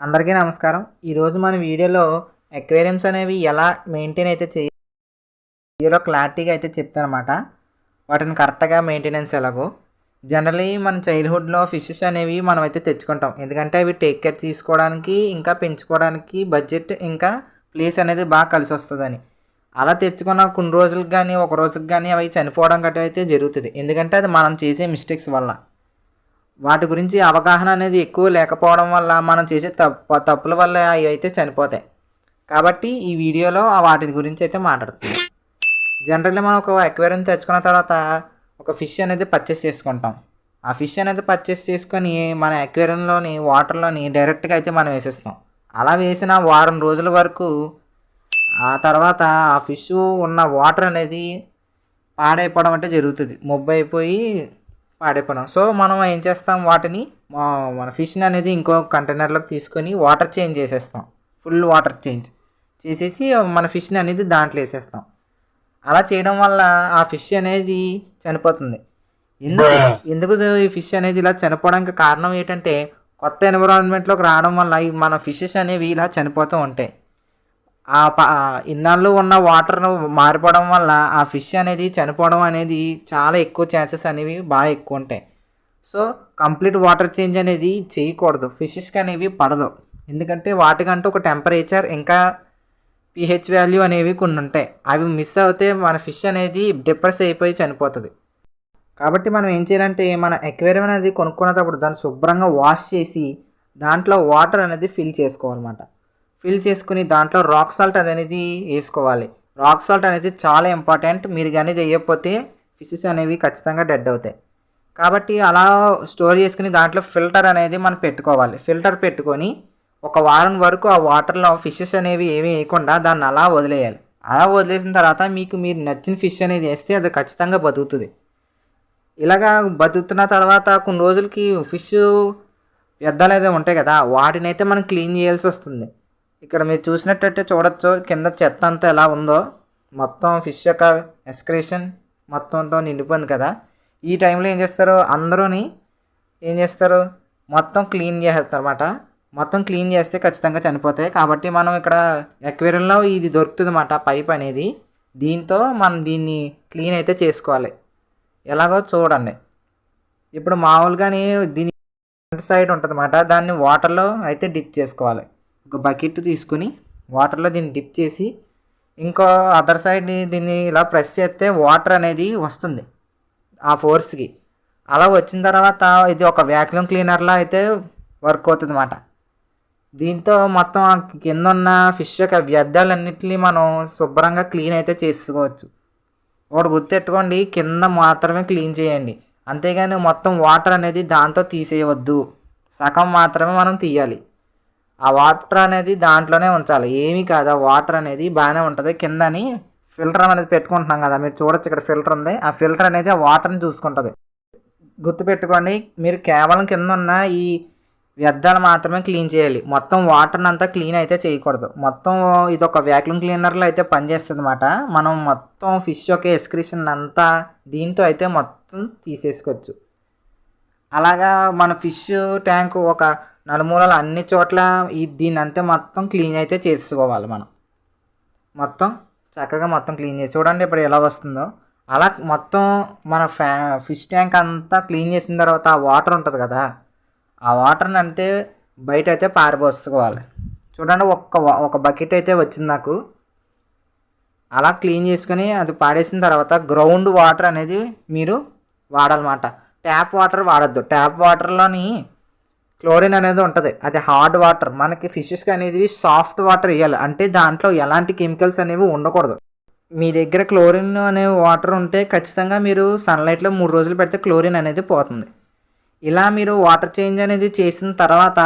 అందరికీ నమస్కారం. ఈరోజు మన వీడియోలో ఎక్వేరియమ్స్ అనేవి ఎలా మెయింటైన్ అయితే చేయ వీడియోలో క్లారిటీగా అయితే చెప్తానమాట. వాటిని కరెక్ట్గా మెయింటెనెన్స్ ఎలాగో. జనరలీ మన చైల్డ్హుడ్లో ఫిషెస్ అనేవి మనం అయితే తెచ్చుకుంటాం. ఎందుకంటే అవి టేక్ కేర్ తీసుకోవడానికి ఇంకా పెంచుకోవడానికి బడ్జెట్ ఇంకా ప్లేస్ అనేది బాగా కలిసి వస్తుందని. అలా తెచ్చుకున్న కొన్ని రోజులకు కానీ ఒక రోజుకి కానీ అవి చనిపోవడం గట్రా అయితే జరుగుతుంది. ఎందుకంటే అది మనం చేసే మిస్టేక్స్ వల్ల. వాటి గురించి అవగాహన అనేది ఎక్కువ లేకపోవడం వల్ల మనం చేసే తప్పు తప్పుల వల్ల అవి అయితే చనిపోతాయి. కాబట్టి ఈ వీడియోలో వాటి గురించి అయితే మాట్లాడుతుంది జనరల్లీ మనం ఒక ఎక్వేరియం తెచ్చుకున్న తర్వాత ఒక ఫిష్ అనేది పర్చేస్ చేసుకుంటాం. ఆ ఫిష్ అనేది పర్చేస్ చేసుకొని మన ఎక్వేరియంలోని వాటర్లోని డైరెక్ట్గా అయితే మనం వేసేస్తాం. అలా వేసిన వారం రోజుల వరకు ఆ తర్వాత ఆ ఫిష్ ఉన్న వాటర్ అనేది పాడైపోవడం అంటే జరుగుతుంది. మొబ్బు పాడైపోవడం సో మనం ఏం చేస్తాం? వాటిని మన ఫిష్ని అనేది ఇంకో కంటైనర్లోకి తీసుకొని వాటర్ చేంజ్ చేసేస్తాం. ఫుల్ వాటర్ చేంజ్ చేసేసి మన ఫిష్ని అనేది దాంట్లో వేసేస్తాం. అలా చేయడం వల్ల ఆ ఫిష్ అనేది చనిపోతుంది. ఎందుకు? ఎందుకు ఈ ఫిష్ అనేది ఇలా చనిపోవడానికి కారణం ఏంటంటే కొత్త ఎన్విరాన్మెంట్లోకి రావడం వల్ల మన ఫిషెస్ అనేవి ఇలా చనిపోతూ ఉంటాయి. ఆ ప ఇన్నాళ్ళు ఉన్న వాటర్ను మారిపోవడం వల్ల ఆ ఫిష్ అనేది చనిపోవడం అనేది చాలా ఎక్కువ ఛాన్సెస్ అనేవి బాగా ఎక్కువ ఉంటాయి. సో కంప్లీట్ వాటర్ చేంజ్ అనేది చేయకూడదు. ఫిషెస్కి అనేవి పడదు. ఎందుకంటే వాటికంటూ ఒక టెంపరేచర్ ఇంకా పిహెచ్ వాల్యూ అనేవి కొన్ని ఉంటాయి. అవి మిస్ అవుతే మన ఫిష్ అనేది డిప్రెస్ అయిపోయి చనిపోతుంది. కాబట్టి మనం ఏం చేయాలంటే మన ఎక్వేరియం అనేది కొనుక్కునేటప్పుడు దాన్ని శుభ్రంగా వాష్ చేసి దాంట్లో వాటర్ అనేది ఫిల్ చేసుకోవాలన్నమాట. ఫిల్ చేసుకుని దాంట్లో రాక్ సాల్ట్ అనేది వేసుకోవాలి. రాక్ సాల్ట్ అనేది చాలా ఇంపార్టెంట్ మీరు కానీ వేయకపోతే ఫిషెస్ అనేవి ఖచ్చితంగా డెడ్ అవుతాయి. కాబట్టి అలా స్టోర్ చేసుకుని దాంట్లో ఫిల్టర్ అనేది మనం పెట్టుకోవాలి. ఫిల్టర్ పెట్టుకొని ఒక వారం వరకు ఆ వాటర్లో ఫిషెస్ అనేవి ఏమీ వేయకుండా దాన్ని అలా వదిలేయాలి. అలా వదిలేసిన తర్వాత మీకు మీరు నచ్చిన ఫిష్ అనేది వేస్తే అది ఖచ్చితంగా బతుకుతుంది. ఇలాగా బతుకుతున్న తర్వాత కొన్ని రోజులకి ఫిష్ వ్యర్థాలు అయితే ఉంటాయి కదా వాటిని అయితే మనం క్లీన్ చేయాల్సి వస్తుంది. ఇక్కడ మీరు చూసినట్టయితే చూడొచ్చు కింద చెత్త అంతా ఎలా ఉందో. మొత్తం ఫిష్ యొక్క ఎక్స్క్రేషన్ మొత్తంతో నిండిపోయింది కదా. ఈ టైంలో ఏం చేస్తారు? అందరూని ఏం చేస్తారు? మొత్తం క్లీన్ చేసేస్తారు అనమాట మొత్తం క్లీన్ చేస్తే ఖచ్చితంగా చనిపోతాయి. కాబట్టి మనం ఇక్కడ ఎక్వేరియంలో ఇది దొరుకుతుంది అన్నమాట పైప్ అనేది. దీంతో మనం దీన్ని క్లీన్ అయితే చేసుకోవాలి. ఎలాగో చూడండి. ఇప్పుడు మామూలుగానే దీని ఫ్రంట్ సైడ్ ఉంటుంది అన్నమాట దాన్ని వాటర్లో అయితే డిప్ చేసుకోవాలి. ఒక బకెట్ తీసుకుని వాటర్లో దీన్ని డిప్ చేసి ఇంకో అదర్ సైడ్ దీన్ని ఇలా ప్రెస్ చేస్తే వాటర్ అనేది వస్తుంది ఆ ఫోర్స్కి అలా వచ్చిన తర్వాత ఇది ఒక వ్యాక్యూమ్ క్లీనర్లా అయితే వర్క్ అవుతుంది అన్నమాట దీంతో మొత్తం కింద ఉన్న ఫిష్ యొక్క వ్యర్థాలన్నింటినీ మనం శుభ్రంగా క్లీన్ అయితే చేసుకోవచ్చు. ఒకటి గుర్తెట్టుకోండి కింద మాత్రమే క్లీన్ చేయండి. అంతేగాని మొత్తం వాటర్ అనేది దాంతో తీసేయవద్దు. సగం మాత్రమే మనం తీయాలి. ఆ వాటర్ అనేది దాంట్లోనే ఉంచాలి. ఏమీ కాదు ఆ వాటర్ అనేది బాగానే ఉంటుంది. కిందని ఫిల్టర్ అనేది పెట్టుకుంటున్నాం కదా మీరు చూడొచ్చు ఇక్కడ ఫిల్టర్ ఉంది. ఆ ఫిల్టర్ అనేది ఆ వాటర్ని చూసుకుంటుంది. గుర్తుపెట్టుకోండి మీరు కేవలం కింద ఉన్న ఈ వ్యర్థాలు మాత్రమే క్లీన్ చేయాలి. మొత్తం వాటర్ని అంతా క్లీన్ అయితే చేయకూడదు. మొత్తం ఇది ఒక వ్యాక్యూమ్ క్లీనర్లో అయితే పనిచేస్తుంది అనమాట మనం మొత్తం ఫిష్ యొక్క ఎస్క్రిషన్ అంతా దీంతో అయితే మొత్తం తీసేసుకోవచ్చు. అలాగా మన ఫిష్ ట్యాంక్ ఒక నలుమూలలు అన్ని చోట్ల ఈ దీన్ని అంతే మొత్తం క్లీన్ అయితే చేసుకోవాలి మనం. మొత్తం చక్కగా మొత్తం క్లీన్ చేసి చూడండి ఇప్పుడు ఎలా వస్తుందో. అలా మొత్తం మన ఫ్యా ఫిష్ ట్యాంక్ అంతా క్లీన్ చేసిన తర్వాత ఆ వాటర్ ఉంటుంది కదా ఆ వాటర్ని అంతే బయట అయితే పారిపోసుకోవాలి. చూడండి ఒక్క ఒక బకెట్ అయితే వచ్చింది నాకు. అలా క్లీన్ చేసుకొని అది పాడేసిన తర్వాత గ్రౌండ్ వాటర్ అనేది మీరు వాడాలన్నమాట. ట్యాప్ వాటర్ వాడద్దు. ట్యాప్ వాటర్లోని క్లోరిన్ అనేది ఉంటుంది. అది హార్డ్ వాటర్. మనకి ఫిషెస్కి అనేది సాఫ్ట్ వాటర్ ఇవ్వాలి అంటే దాంట్లో ఎలాంటి కెమికల్స్ అనేవి ఉండకూడదు. మీ దగ్గర క్లోరిన్ అనే వాటర్ ఉంటే ఖచ్చితంగా మీరు సన్లైట్లో మూడు రోజులు పెడితే క్లోరిన్ అనేది పోతుంది. ఇలా మీరు వాటర్ చేంజ్ అనేది చేసిన తర్వాత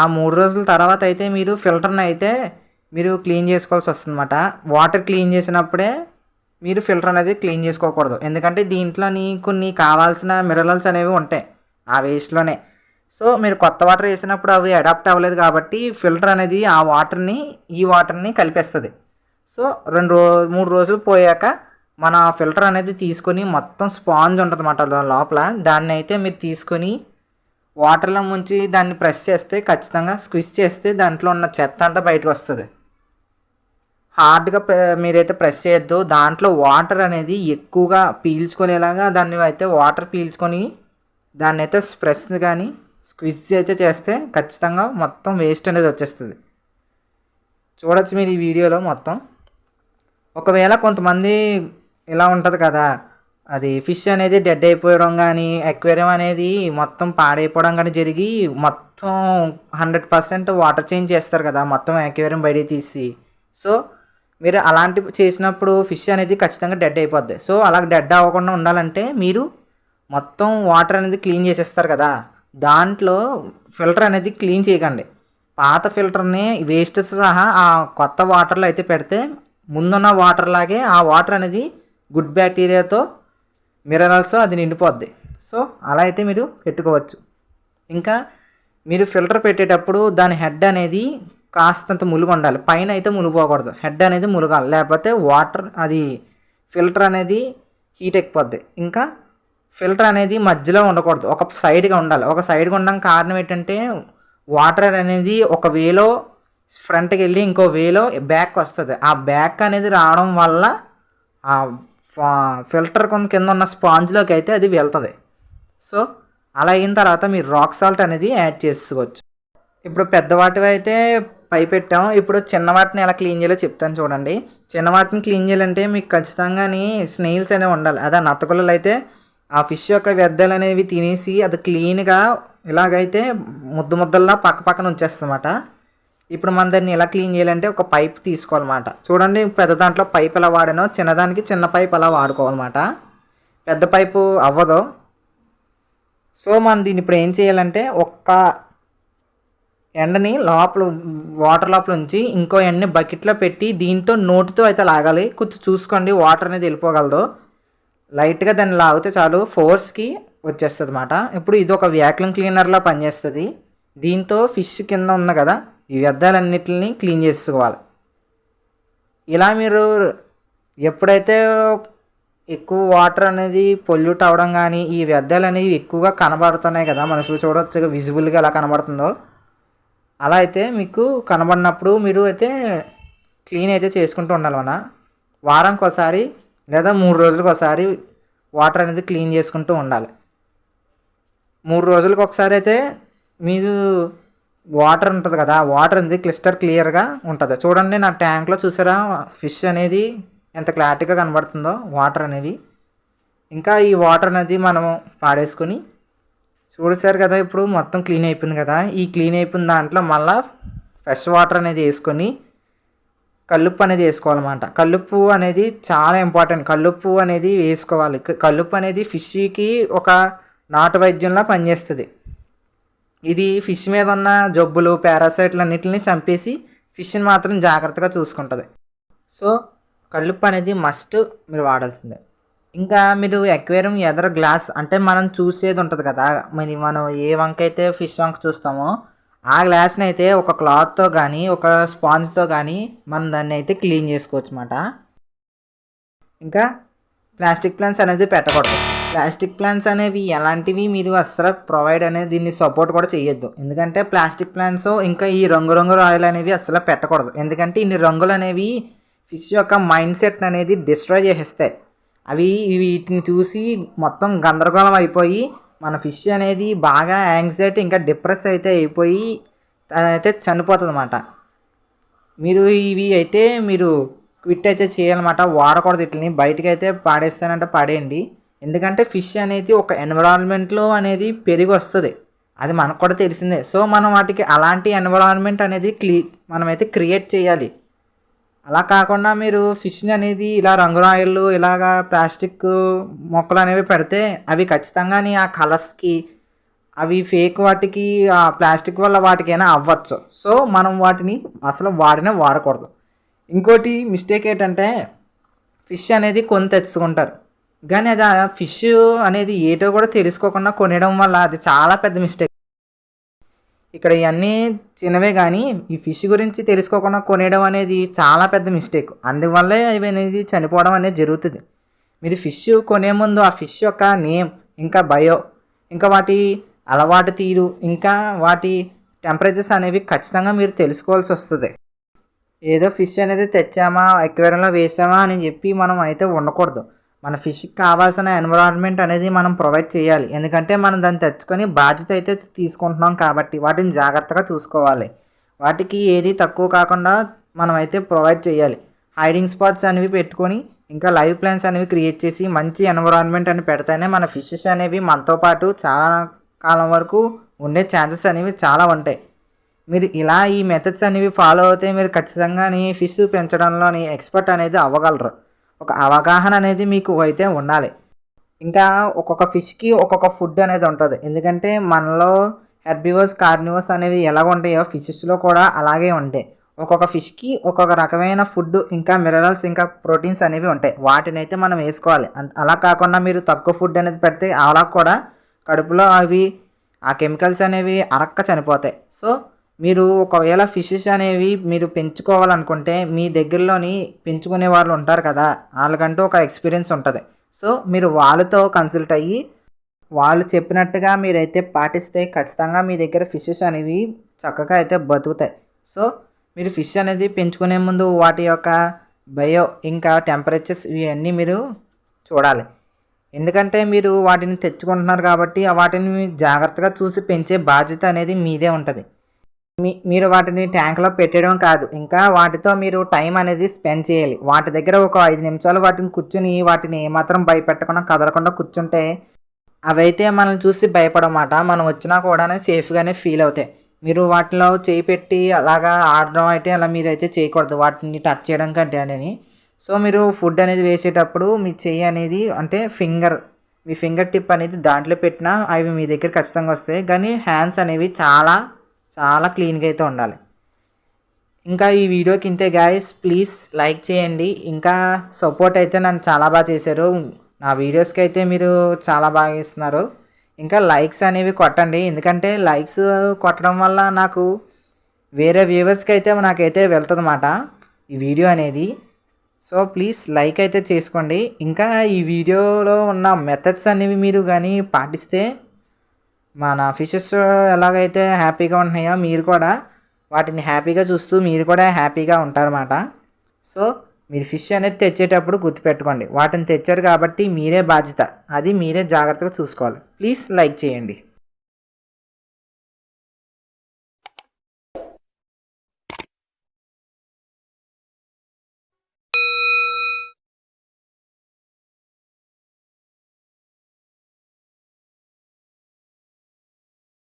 ఆ మూడు రోజుల తర్వాత అయితే మీరు ఫిల్టర్ని అయితే మీరు క్లీన్ చేసుకోవాల్సి వస్తుందన్నమాట. వాటర్ క్లీన్ చేసినప్పుడే మీరు ఫిల్టర్ అనేది క్లీన్ చేసుకోకూడదు. ఎందుకంటే దీంట్లోని కొన్ని కావాల్సిన మినరల్స్ అనేవి ఉంటాయి. ఆ వేస్ట్లోనే సో మీరు కొత్త వాటర్ వేసినప్పుడు అవి అడాప్ట్ అవ్వలేదు కాబట్టి ఫిల్టర్ అనేది ఆ వాటర్ని ఈ వాటర్ని కలిపేస్తుంది. సో రెండు రో మూడు రోజులు పోయాక మన ఫిల్టర్ అనేది తీసుకొని మొత్తం స్పాంజ్ ఉంటుంది అన్నమాట లోపల. దాన్ని అయితే మీరు తీసుకొని వాటర్లో ముంచి దాన్ని ప్రెస్ చేస్తే ఖచ్చితంగా స్క్విచ్ చేస్తే దాంట్లో ఉన్న చెత్త అంతా బయటకు వస్తుంది. హార్డ్గా ప్రె- మీరైతే ప్రెస్ చేయొద్దు. దాంట్లో వాటర్ అనేది ఎక్కువగా పీల్చుకునేలాగా దాన్ని అయితే వాటర్ పీల్చుకొని దాన్ని అయితే ప్రెస్ కానీ స్క్విజ్ అయితే చేస్తే ఖచ్చితంగా మొత్తం వేస్ట్ అనేది వచ్చేస్తుంది. చూడొచ్చు మీరు ఈ వీడియోలో మొత్తం. ఒకవేళ కొంతమంది ఇలా ఉంటుంది కదా అది ఫిష్ అనేది డెడ్ అయిపోవడం కానీ అక్వేరియం అనేది మొత్తం పాడైపోవడం కానీ జరిగి మొత్తం హండ్రెడ్ పర్సెంట్ వాటర్ చేంజ్ చేస్తారు కదా మొత్తం అక్వేరియం బయట తీసి. సో మీరు అలాంటి చేసినప్పుడు ఫిష్ అనేది ఖచ్చితంగా డెడ్ అయిపోద్ది. సో అలా డెడ్ అవ్వకుండా ఉండాలంటే మీరు మొత్తం వాటర్ అనేది క్లీన్ చేసేస్తారు కదా. దాంట్లో ఫిల్టర్ అనేది క్లీన్ చేయకండి. పాత ఫిల్టర్ని వేస్ట్ సహా ఆ కొత్త వాటర్లో అయితే పెడితే ముందున్న వాటర్ లాగే ఆ వాటర్ అనేది గుడ్ బ్యాక్టీరియాతో మినరల్స్ అది నిండిపోద్ది. సో అలా అయితే మీరు పెట్టుకోవచ్చు. ఇంకా మీరు ఫిల్టర్ పెట్టేటప్పుడు దాని హెడ్ అనేది కాస్తంత ములుగు ఉండాలి. పైన అయితే మునిగిపోకూడదు. హెడ్ అనేది ములగాలి. లేకపోతే వాటర్ అది ఫిల్టర్ అనేది హీట్ ఎక్కిపోద్ది. ఇంకా ఫిల్టర్ అనేది మధ్యలో ఉండకూడదు. ఒక సైడ్గా ఉండాలి. ఒక సైడ్గా ఉండడం కారణం ఏంటంటే వాటర్ అనేది ఒక వేలో ఫ్రంట్కి వెళ్ళి ఇంకో వేలో బ్యాక్ వస్తుంది. ఆ బ్యాక్ అనేది రావడం వల్ల ఆ ఫిల్టర్ కొంత కింద ఉన్న స్పాంజ్లోకి అయితే అది వెళ్తుంది. సో అలా అయిన తర్వాత మీరు రాక్ సాల్ట్ అనేది యాడ్ చేసుకోవచ్చు. ఇప్పుడు పెద్దవాటివి అయితే పై పెట్టాం ఇప్పుడు చిన్న వాటిని ఎలా క్లీన్ చేయాలో చెప్తాను చూడండి. చిన్న వాటిని క్లీన్ చేయాలంటే మీకు ఖచ్చితంగా స్నేల్స్ అనేవి ఉండాలి. అదే నత్తగుల్లలు అయితే ఆ ఫిష్ యొక్క వ్యర్థాలు అనేవి తినేసి అది క్లీన్గా ఇలాగైతే ముద్ద ముద్దల్లా పక్క పక్కన ఉంచేస్తుందన్నమాట. ఇప్పుడు మన దాన్ని ఎలా క్లీన్ చేయాలంటే ఒక పైప్ తీసుకోవాలన్నమాట. చూడండి పెద్ద దాంట్లో పైప్ ఎలా వాడానో చిన్నదానికి చిన్న పైప్ అలా వాడుకోవాలన్నమాట. పెద్ద పైపు అవ్వదు. సో మనం దీన్ని ఇప్పుడు ఏం చేయాలంటే ఒక్క ఎండని లోపల వాటర్ లోపల ఉంచి ఇంకో ఎండని బకెట్లో పెట్టి దీంతో నోటితో అయితే లాగాలి. కొంచెం చూసుకోండి వాటర్ అనేది వెళ్ళిపోగలదు. లైట్గా దాన్ని లాగితే చాలు ఫోర్స్కి వచ్చేస్తుంది అనమాట ఇప్పుడు ఇది ఒక వ్యాక్యూమ్ క్లీనర్లా పనిచేస్తుంది. దీంతో ఫిష్ కింద ఉంది కదా ఈ వ్యర్థాలన్నిటిని క్లీన్ చేసుకోవాలి. ఇలా మీరు ఎప్పుడైతే ఎక్కువ వాటర్ అనేది పొల్యూట్ అవ్వడం కానీ ఈ వ్యర్థాలు అనేవి ఎక్కువగా కనబడుతున్నాయి కదా మనసు చూడవచ్చు విజిబుల్గా ఎలా కనబడుతుందో. అలా అయితే మీకు కనబడినప్పుడు మీరు అయితే క్లీన్ అయితే చేసుకుంటూ ఉండాలన్న వారానికి ఒకసారి లేదా మూడు రోజులకు ఒకసారి వాటర్ అనేది క్లీన్ చేసుకుంటూ ఉండాలి. మూడు రోజులకు ఒకసారి అయితే మీరు వాటర్ ఉంటుంది కదా వాటర్ అనేది క్లిస్టర్ క్లియర్గా ఉంటుంది. చూడండి నా ట్యాంక్లో చూసారా? ఫిష్ అనేది ఎంత క్లారిటీగా కనబడుతుందో వాటర్ అనేది ఇంకా ఈ వాటర్ అనేది మనం పాడేసుకొని చూడసారు కదా ఇప్పుడు మొత్తం క్లీన్ అయిపోయింది కదా. ఈ క్లీన్ అయిపోయిన దాంట్లో మళ్ళా ఫ్రెష్ వాటర్ అనేది వేసుకొని కల్లుప్పు అనేది వేసుకోవాలన్నమాట. కల్లుప్పు అనేది చాలా ఇంపార్టెంట్ కల్లుప్పు అనేది వేసుకోవాలి. క- కల్లుప్పు అనేది ఫిష్కి ఒక నాటు వైద్యంలా పనిచేస్తుంది. ఇది ఫిష్ మీద ఉన్న జబ్బులు పారాసైట్లు అన్నిటిని చంపేసి ఫిష్ని మాత్రం జాగ్రత్తగా చూసుకుంటుంది. సో కల్లుప్పు అనేది మస్ట్ మీరు వాడాల్సిందే. ఇంకా మీరు ఎక్వేరియం ఎదర గ్లాస్ అంటే మనం చూసేది ఉంటుంది కదా. మరి మనం ఏ వంక అయితే ఫిష్ వంక చూస్తామో ఆ గ్లాస్ని అయితే ఒక క్లాత్తో కానీ ఒక స్పాంజ్తో కానీ మనం దాన్ని అయితే క్లీన్ చేసుకోవచ్చు అన్నమాట ఇంకా ప్లాస్టిక్ ప్లాంట్స్ అనేది పెట్టకూడదు. ప్లాస్టిక్ ప్లాంట్స్ అనేవి ఎలాంటివి మీరు అస్సలు ప్రొవైడ్ అనేది దీన్ని సపోర్ట్ కూడా చేయొద్దు ఎందుకంటే ప్లాస్టిక్ ప్లాంట్స్ ఇంకా ఈ రంగురంగు రాయలు అనేవి అస్సలు పెట్టకూడదు. ఎందుకంటే ఇన్ని రంగులు అనేవి ఫిష్ యొక్క మైండ్ సెట్ అనేది డిస్ట్రాయ్ చేసేస్తాయి. అవి వీటిని చూసి మొత్తం గందరగోళం అయిపోయి మన ఫిష్ అనేది బాగా యాంగ్జైటీ ఇంకా డిప్రెస్ అయితే అయిపోయి అయితే చనిపోతుంది అన్నమాట మీరు ఇవి అయితే మీరు క్విట్ అయితే చేయాలన్నమాట. వాడకూడదు వీటిని. బయటకు అయితే పాడేస్తానంటే పాడేయండి. ఎందుకంటే ఫిష్ అనేది ఒక ఎన్విరాన్మెంట్లో అనేది పెరిగి వస్తుంది అది మనకు కూడా తెలిసిందే. సో మనం వాటికి అలాంటి ఎన్విరాన్మెంట్ అనేది క్లీ మనమైతే క్రియేట్ చేయాలి. అలా కాకుండా మీరు ఫిష్ అనేది ఇలా రంగురాయిలు ఇలాగా ప్లాస్టిక్ మొక్కలు అనేవి పెడితే అవి ఖచ్చితంగా ఆ కలర్స్కి అవి ఫేక్ వాటికి ఆ ప్లాస్టిక్ వల్ల వాటికైనా అవ్వచ్చు. సో మనం వాటిని అసలు వాడినే వాడకూడదు. ఇంకోటి మిస్టేక్ ఏంటంటే ఫిష్ అనేది కొని తెచ్చుకుంటారు. కానీ అది ఆ ఫిష్ అనేది ఏటో కూడా తెలుసుకోకుండా కొనడం వల్ల అది చాలా పెద్ద మిస్టేక్. ఇక్కడ ఇవన్నీ చిన్నవే కానీ ఈ ఫిష్ గురించి తెలుసుకోకుండా కొనేయడం అనేది చాలా పెద్ద మిస్టేక్. అందువల్లే ఇవి అనేది చనిపోవడం అనేది జరుగుతుంది. మీరు ఫిష్ కొనే ముందు ఆ ఫిష్ యొక్క నేమ్ ఇంకా బయో ఇంకా వాటి అలవాటు తీరు ఇంకా వాటి టెంపరేచర్స్ అనేవి ఖచ్చితంగా మీరు తెలుసుకోవాల్సి వస్తుంది. ఏదో ఫిష్ అనేది తెచ్చామా ఎక్వేరియంలో వేసామా అని చెప్పి మనం అయితే ఉండకూడదు. మన ఫిష్కి కావాల్సిన ఎన్విరాన్మెంట్ అనేది మనం ప్రొవైడ్ చేయాలి. ఎందుకంటే మనం దాన్ని తెచ్చుకొని బాధ్యత అయితే తీసుకుంటున్నాం కాబట్టి వాటిని జాగ్రత్తగా చూసుకోవాలి. వాటికి ఏది తక్కువ కాకుండా మనం అయితే ప్రొవైడ్ చేయాలి. హైడింగ్ స్పాట్స్ అనేవి పెట్టుకొని ఇంకా లైవ్ ప్లాన్స్ అనేవి క్రియేట్ చేసి మంచి ఎన్విరాన్మెంట్ అని పెడితేనే మన ఫిషెస్ అనేవి మనతో పాటు చాలా కాలం వరకు ఉండే ఛాన్సెస్ అనేవి చాలా ఉంటాయి. మీరు ఇలా ఈ మెథడ్స్ అనేవి ఫాలో అవుతే మీరు ఖచ్చితంగా ఫిష్ పెంచడంలోని ఎక్స్పర్ట్ అనేది అవ్వగలరు. ఒక అవగాహన అనేది మీకు అయితే ఉండాలి. ఇంకా ఒక్కొక్క ఫిష్కి ఒక్కొక్క ఫుడ్ అనేది ఉంటుంది. ఎందుకంటే మనలో హెర్బివర్స్ కార్నివర్స్ అనేవి ఎలా ఉంటాయో ఫిషెస్లో కూడా అలాగే ఉంటాయి ఒక్కొక్క ఫిష్కి ఒక్కొక్క రకమైన ఫుడ్ ఇంకా మినరల్స్ ఇంకా ప్రోటీన్స్ అనేవి ఉంటాయి. వాటిని అయితే మనం వేసుకోవాలి. అలా కాకుండా మీరు తక్కువ ఫుడ్ అనేది పెడితే అలా కూడా కడుపులో అవి ఆ కెమికల్స్ అనేవి అరక్క చనిపోతాయి. సో మీరు ఒకవేళ ఫిషెస్ అనేవి మీరు పెంచుకోవాలనుకుంటే మీ దగ్గరలోని పెంచుకునే వాళ్ళు ఉంటారు కదా వాళ్ళకంటూ ఒక ఎక్స్పీరియన్స్ ఉంటుంది. సో మీరు వాళ్ళతో కన్సల్ట్ అయ్యి వాళ్ళు చెప్పినట్టుగా మీరైతే పాటిస్తే ఖచ్చితంగా మీ దగ్గర ఫిషెస్ అనేవి చక్కగా అయితే బతుకుతాయి. సో మీరు ఫిష్ అనేది పెంచుకునే ముందు వాటి యొక్క బయో ఇంకా టెంపరేచర్స్ ఇవన్నీ మీరు చూడాలి. ఎందుకంటే మీరు వాటిని తెచ్చుకుంటున్నారు కాబట్టి వాటిని జాగ్రత్తగా చూసి పెంచే బాధ్యత అనేది మీదే ఉంటుంది. మీరు వాటిని ట్యాంక్లో పెట్టడం కాదు. ఇంకా వాటితో మీరు టైం అనేది స్పెండ్ చేయాలి. వాటి దగ్గర ఒక ఐదు నిమిషాలు వాటిని కూర్చుని వాటిని ఏమాత్రం భయపెట్టకుండా కదలకుండా కూర్చుంటే అవైతే మనల్ని చూసి భయపడమాట. మనం వచ్చినా కూడా సేఫ్గానే ఫీల్ అవుతాయి. మీరు వాటిలో చేయి పెట్టి అలాగా ఆడడం అయితే అలా మీరు అయితే చేయకూడదు. వాటిని టచ్ చేయడం కంటే అని సో మీరు ఫుడ్ అనేది వేసేటప్పుడు మీ చెయ్యి అనేది అంటే ఫింగర్ మీ ఫింగర్ టిప్ అనేది దాంట్లో పెట్టినా అవి మీ దగ్గర ఖచ్చితంగా వస్తాయి. కానీ హ్యాండ్స్ అనేవి చాలా చాలా క్లీన్గా అయితే ఉండాలి. ఇంకా ఈ వీడియోకి ఇంతే గాయస్ ప్లీజ్ లైక్ చేయండి. ఇంకా సపోర్ట్ అయితే నన్ను చాలా బాగా చేశారు. నా వీడియోస్కి అయితే మీరు చాలా బాగా ఇస్తున్నారు ఇంకా లైక్స్ అనేవి కొట్టండి. ఎందుకంటే లైక్స్ కొట్టడం వల్ల నాకు వేరే వ్యూవర్స్కి అయితే నాకైతే వెళ్తుందన్నమాట ఈ వీడియో అనేది. సో ప్లీజ్ లైక్ అయితే చేసుకోండి. ఇంకా ఈ వీడియోలో ఉన్న మెథడ్స్ అనేవి మీరు కానీ పాటిస్తే మన ఫిషెస్ ఎలాగైతే హ్యాపీగా ఉంటున్నాయో మీరు కూడా వాటిని హ్యాపీగా చూస్తూ మీరు కూడా హ్యాపీగా ఉంటారన్నమాట. సో మీరు ఫిష్ అనేది తెచ్చేటప్పుడు గుర్తుపెట్టుకోండి. వాటిని తెచ్చారు కాబట్టి మీరే బాధ్యత. అది మీరే జాగ్రత్తగా చూసుకోవాలి. ప్లీజ్ లైక్ చేయండి.